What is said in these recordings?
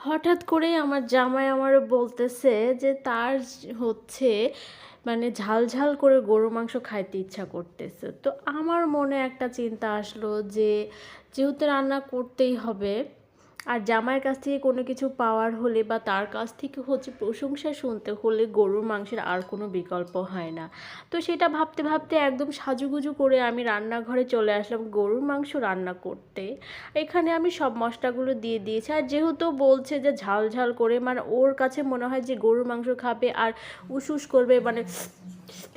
হঠাৎ করেই আমার জামাই আমার বলতেছে যে তার হচ্ছে মানে ঝাল ঝাল করে গরু মাংস খাইতে ইচ্ছা করতেছে। তো আমার মনে একটা চিন্তা আসলো যে যেহেতু রান্না করতেই হবে আর জামাইয়ের কাছ থেকে কোনো কিছু পাওয়ার হলে বা তার কাছ থেকে হচ্ছে প্রশংসা শুনতে হলে গরুর মাংসের আর কোনো বিকল্প হয় না। তো সেটা ভাবতে ভাবতে একদম সাজুগুজু করে আমি রান্নাঘরে চলে আসলাম গরুর মাংস রান্না করতে। এখানে আমি সব মশলাগুলো দিয়ে দিয়েছি আর যেহেতু বলছে যে ঝাল ঝাল করে মানে ওর কাছে মনে হয় যে গরুর মাংস খাবে আর উসুস করবে মানে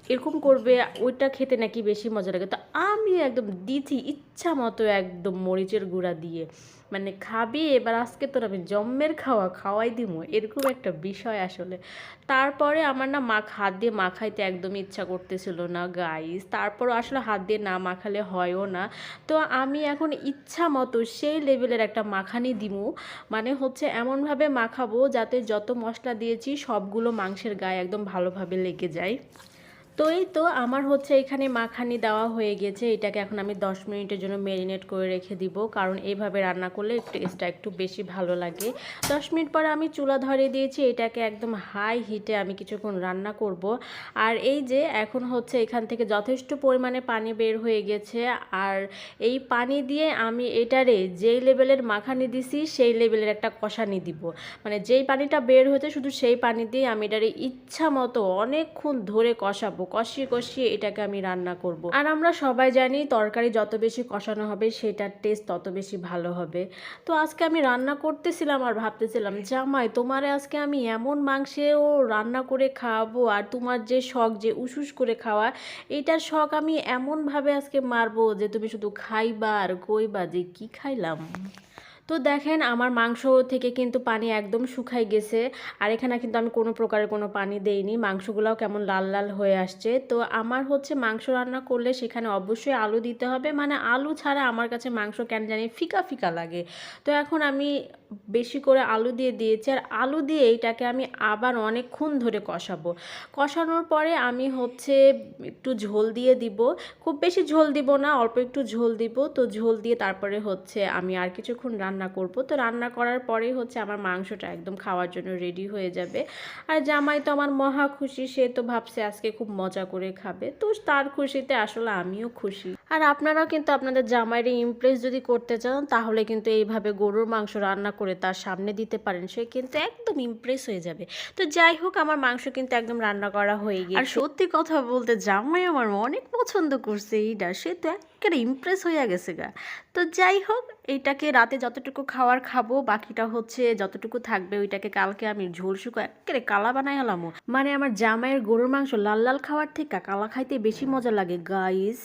এরকম করবে, ওইটা খেতে নাকি বেশি মজা লাগে। তো আমি একদম দিছি ইচ্ছা মতো একদম মরিচের গুঁড়া দিয়ে। মানে খাবি, এবার আজকে তোর আমি জম্মের খাওয়া খাওয়াই দিমু। এরকম একটা বিষয় আসলে। তারপরে আমার না মাখ হাত দিয়ে মাখাইতে একদমই ইচ্ছা করতেছিল না গাইস তারপর আসলে হাত দিয়ে না মাখালে হয়ও না। তো আমি এখন ইচ্ছা মতো সেই লেভেলের একটা মাখানি দিমু। মানে হচ্ছে এমনভাবে মাখাবো যাতে যত মশলা দিয়েছি সবগুলো মাংসের গায়ে একদম ভালোভাবে লেগে যায়। তো এই তো আমার হচ্ছে এখানে মাখানি দেওয়া হয়ে গেছে, এটাকে এখন আমি 10 মিনিটের জন্য ম্যারিনেট করে রেখে দিব, কারণ এইভাবে রান্না করলে টেস্টটা একটু বেশি ভালো লাগে। 10 মিনিট পরে আমি চুলা ধরে দিয়েছি, এটাকে একদম হাই হিটে আমি কিছুক্ষণ রান্না করব। আর এই যে এখন হচ্ছে এখান থেকে যথেষ্ট পরিমাণে পানি বের হয়ে গেছে, আর এই পানি দিয়ে আমি এটারে যেই লেভেলের মাখানি দিছি, সেই লেভেলের একটা কষানি দিব। মানে যেই পানিটা বের হয়েছে, শুধু সেই পানি দিয়ে আমি এটারে ইচ্ছা মতো অনেকক্ষণ ধরে কষাবো। কষিয়ে কষিয়ে এটাকে আমি রান্না করব। আর আমরা সবাই জানি তরকারি যত বেশি কষানো হবে, সেটার টেস্ট তত বেশি ভালো হবে তো আজকে আমি রান্না করতেছিলাম আর ভাবতেছিলাম, জামাই, তোমারে আজকে আমি এমন মাংসেও রান্না করে খাওয়াবো আর তোমার যে শখ, যে উসুস করে খাওয়া এইটার শখ আমি এমনভাবে আজকে মারবো যে তুমি শুধু খাইবা আর কইবা যে কি খাইলাম তো দেখেন আমার মাংস থেকে কিন্তু পানি একদম শুকাই গেছে। আর এখানে কিন্তু আমি কোনো প্রকারের কোনো পানি দেইনি। মাংসগুলোও কেমন লাল লাল হয়ে আসছে। তো আমার হচ্ছে মাংস রান্না করলে সেখানে অবশ্যই আলু দিতে হবে। মানে আলু ছাড়া আমার কাছে মাংস কেন জানি ফিকা ফিকা লাগে। তো এখন আমি বেশি করে আলু দিয়ে দিয়েছি। আর আলু দিয়ে এইটাকে আমি আবার অনেকক্ষণ ধরে কষাবো। কষানোর পরে আমি হচ্ছে একটু ঝোল দিয়ে দিব। খুব বেশি ঝোল দিব না, অল্প একটু ঝোল দিব। তো ঝোল দিয়ে তারপরে হচ্ছে আমি আর কিছুক্ষণ রান্না করব। তো রান্না করার পরেই হচ্ছে আমার মাংসটা একদম খাওয়ার জন্য রেডি হয়ে যাবে। আর জামাই তো আমার মহা খুশি, সে তো ভাবছে আজকে খুব মজা করে খাবে। তো তার খুশিতে আসলে আমিও খুশি। আর আপনারাও কিন্তু আপনাদের জামাইরে ইমপ্রেস যদি করতে চান, তাহলে কিন্তু এইভাবে গরুর মাংস রান্না করে তার সামনে দিতে পারেন, সে কিন্তু একদম ইমপ্রেস হয়ে যাবে। তো যাই হোক, আমার মাংস কিন্তু একদম রান্না করা হয়ে গিয়েছে। আর সত্যি কথা বলতে জামাই আমার অনেক পছন্দ করছে, এইটা। সে তো একেবারে ইমপ্রেস হয়ে গেছে গা। তো যাই হোক এইটাকে রাতে যতটুকু খাওয়ার খাব, বাকিটা হচ্ছে যতটুকু থাকবে, ওইটাকে কালকে আমি ঝোল শুকো একেবারে কালা বানাই হলামো মানে আমার জামাইয়ের গরুর মাংস লাল লাল খাওয়ার থেকে কালা খাইতে বেশি মজা লাগে গাইস